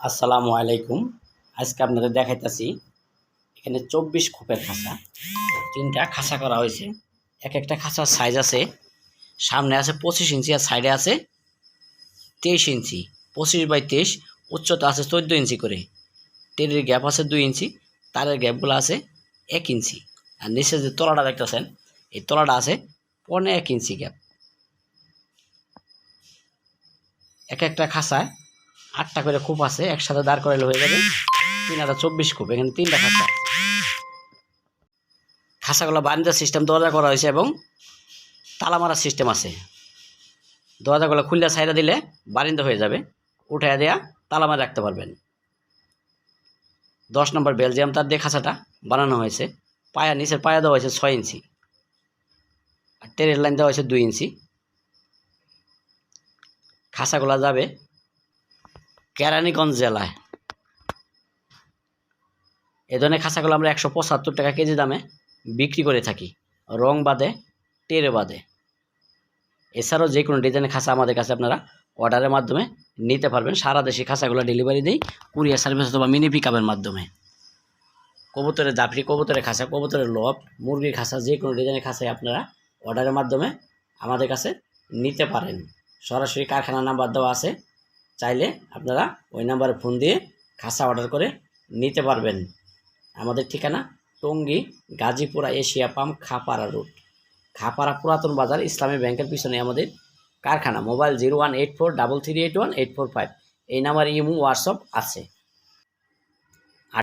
আসসালামু আলাইকুম। আজকে আপনাদের দেখাইতেছি, এখানে চব্বিশ খোপের খাঁচা। তিনটা খাঁচা করা হয়েছে। এক একটা খাঁচার সাইজ আছে, সামনে আছে পঁচিশ ইঞ্চি আর সাইডে আছে তেইশ ইঞ্চি। পঁচিশ বাই তেইশ, উচ্চতা আছে চোদ্দ ইঞ্চি করে। টেরির গ্যাপ আছে দুই ইঞ্চি, তারের গ্যাপগুলো আছে এক ইঞ্চি। আর নিচে যে তলাটা দেখতেছেন, এই তলাটা আছে পনে এক ইঞ্চি গ্যাপ এক একটা খাঁচায় আটটা করে কূপ আছে, একসাথে দাঁড় করাইলে হয়ে যাবে। তিন হাজার চব্বিশ কূপ এখানে তিনটা খাঁচা খাঁচাগুলো বারান্দার সিস্টেম দরজা করা হয়েছে এবং তালা মারার সিস্টেম আছে। দরজাগুলো খুললে সাইডা দিলে বারিন্দা হয়ে যাবে উঠে দেয়া তালা মারা রাখতে পারবেন। দশ নম্বর বেলজিয়াম তার দিয়ে খাঁচাটা বানানো হয়েছে। পায়া নিচের পায়া দেওয়া হয়েছে ছয় ইঞ্চি। আর টেরের লাইন দেওয়া হয়েছে দুই ইঞ্চি। খাঁচাগুলো যাবে কেরানীগঞ্জ জেলায়। এ ধরনের খাঁচাগুলো আমরা একশো পঁচাত্তর টাকা কেজি দামে বিক্রি করে থাকি। রং বাদে, টেরে বাদে। এছাড়াও যে কোনো ডিজাইনের খাঁচা আমাদের কাছে আপনারা অর্ডারের মাধ্যমে নিতে পারবেন। সারা দেশে খাঁচাগুলো ডেলিভারি দিই কুরিয়ার সার্ভিস অথবা মিনি পিক মাধ্যমে। কবুতরের জাফরি, কবুতরের খাঁচা কবুতরের লব, মুরগির খাঁচা যে কোনো ডিজাইনের খাঁচাই আপনারা অর্ডারের মাধ্যমে আমাদের কাছে নিতে পারেন। সরাসরি কারখানার নাম্বার দেওয়া আছে চাইলে আপনারা ওই নাম্বারে ফোন দিয়ে খাসা অর্ডার করে নিতে পারবেন। আমাদের ঠিকানা Tongi, Gazipura Asia pump Khapara road. Khapara পুরাতন বাজার, ইসলামী ব্যাংকের পিছনে আমাদের কারখানা। Mobile zero one eight four double three eight one eight four five. এই নাম্বার ইমো, হোয়াটসঅ্যাপ আছে।